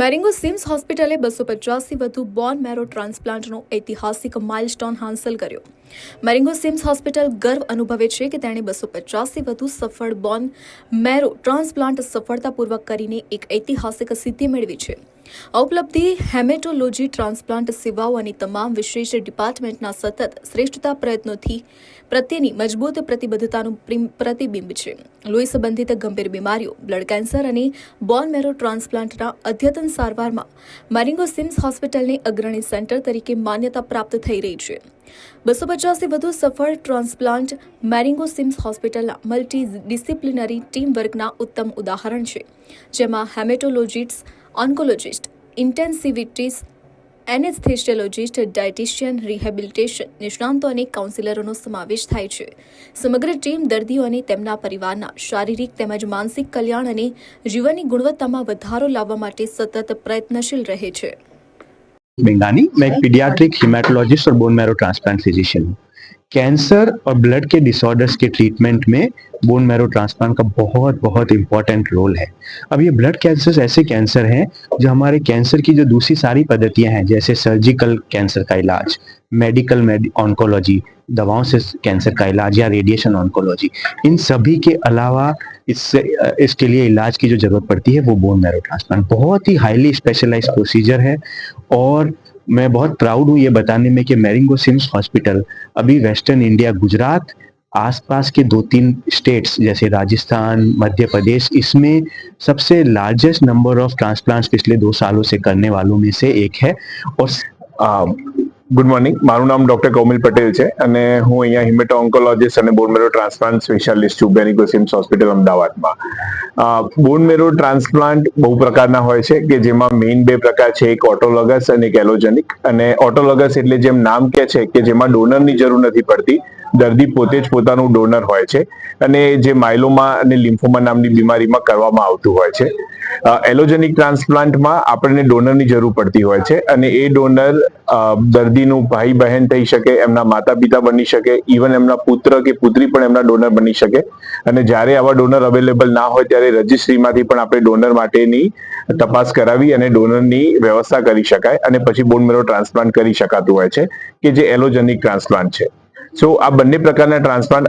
મેરિંગો seems હોસ્પિટલે બસો પચાસથી વધુ બોન મેરો ટ્રાન્સપ્લાન્ટનો ઐતિહાસિક માઇલસ્ટોન હાંસલ કર્યો. મેરિંગો સિમ્સ હોસ્પિટલ ગર્વ અનુભવે છે કે તેણે બસો પચાસથી વધુ સફળ બોન મેરો ટ્રાન્સપ્લાન્ટ સફળતાપૂર્વક કરીને એક ઐતિહાસિક સિદ્ધિ મેળવી છે. ઉપલબ્ધિ હેમેટોલોજી ટ્રાન્સપ્લાન્ટ સેવાઓ અને તમામ વિશેષ ડિપાર્ટમેન્ટના સતત શ્રેષ્ઠતા પ્રયત્નોથી પ્રત્યેની મજબૂત પ્રતિબદ્ધતાનું પ્રતિબિંબ છે. લોહી સંબંધિત ગંભીર બીમારીઓ, બ્લડ કેન્સર અને બોન મેરો ટ્રાન્સપ્લાન્ટના અદ્યતન સારવારમાં મેરિંગો સિમ્સ હોસ્પિટલની અગ્રણી સેન્ટર તરીકે માન્યતા પ્રાપ્ત થઈ રહી છે. બસો પચાસથી વધુ સફળ ટ્રાન્સપ્લાન્ટ મેરિંગો સિમ્સ હોસ્પિટલના મલ્ટી ડિસિપ્લિનરી ટીમ વર્કના ઉત્તમ ઉદાહરણ છે, જેમાં haematologist, oncologist intensivists anaesthesiologist, dietitian, rehabilitation નિષ્ણાંતો અને કાઉન્સિલરોનો સમાવેશ થાય છે. સમગ્ર ટીમ દર્દીઓ અને તેમના પરિવારના શારીરિક તેમજ માનસિક કલ્યાણ અને જીવનની ગુણવત્તામાં વધારો લાવવા માટે સતત પ્રયત્નશીલ રહે છે. બેંગાની મેં paediatric hematologist or bone marrow transplant physician cancer और ब्लड के डिसऑर्डर्स के ट्रीटमेंट में बोन मैरो ट्रांसप्लांट का बहुत बहुत इंपॉर्टेंट रोल है। अब ये ब्लड कैंसर ऐसे कैंसर हैं जो हमारे कैंसर की जो दूसरी सारी पद्धतियाँ हैं, जैसे सर्जिकल कैंसर का इलाज मेडिकल ऑन्कोलॉजी दवाओं से कैंसर का इलाज या रेडिएशन ऑन्कोलॉजी इन सभी के अलावा इससे इसके लिए इलाज की जो ज़रूरत पड़ती है, वो बोन मैरो ट्रांसप्लांट बहुत ही हाईली स्पेशलाइज प्रोसीजर है और मैं बहुत प्राउड हूँ ये बताने में कि मैरिंगो सिम्स हॉस्पिटल अभी वेस्टर्न इंडिया गुजरात, आसपास के दो तीन स्टेट्स जैसे राजस्थान, मध्य प्रदेश, इसमें सबसे लार्जेस्ट नंबर ऑफ़ ट्रांसप्लांट्स पिछले दो सालों से करने वालों में से एक है। और ગુડ મોર્નિંગ મારું નામ ડોક્ટર કૌમિલ પટેલ છે અને હું અહીંયા હિમેટો ઓન્કોલોજીસ્ટ અને બોન મેરો ટ્રાન્સપ્લાન્ટ સ્પેશિયાલિસ્ટ છું બેનિકો સિમ્સ હોસ્પિટલ અમદાવાદમાં. બોન મેરો ટ્રાન્સપ્લાન્ટ બહુ પ્રકારના હોય છે કે જેમાં મેઇન બે પ્રકાર છે, એક ઓટોલોગસ અને એક એલોજેનિક અને ઓટોલોગસ એટલે જેમ નામ કે છે કે જેમાં ડોનરની જરૂર નથી પડતી, દર્દી પોતે જ પોતાનું ડોનર હોય છે અને જે માઇલોમા અને લિમ્ફોમા નામની બીમારીમાં કરવામાં આવતું હોય છે. એલોજેનિક ટ્રાન્સપ્લાન્ટમાં આપણને ડોનરની જરૂર પડતી હોય છે અને એ ડોનર દર્દીનું ભાઈ બહેન થઈ શકે, એમના માતા પિતા બની શકે ઇવન એમના પુત્ર કે પુત્રી પણ એમના ડોનર બની શકે. અને જ્યારે આવા ડોનર અવેલેબલ ના હોય ત્યારે રજિસ્ટ્રીમાંથી પણ આપણે ડોનર માટેની તપાસ કરાવી અને ડોનરની વ્યવસ્થા કરી શકાય અને પછી બોન મેરો ટ્રાન્સપ્લાન્ટ કરી શકાતું હોય છે, કે જે એલોજેનિક ટ્રાન્સપ્લાન્ટ છે. સો, આ બંને પ્રકારના ટ્રાન્સપ્લાન્ટ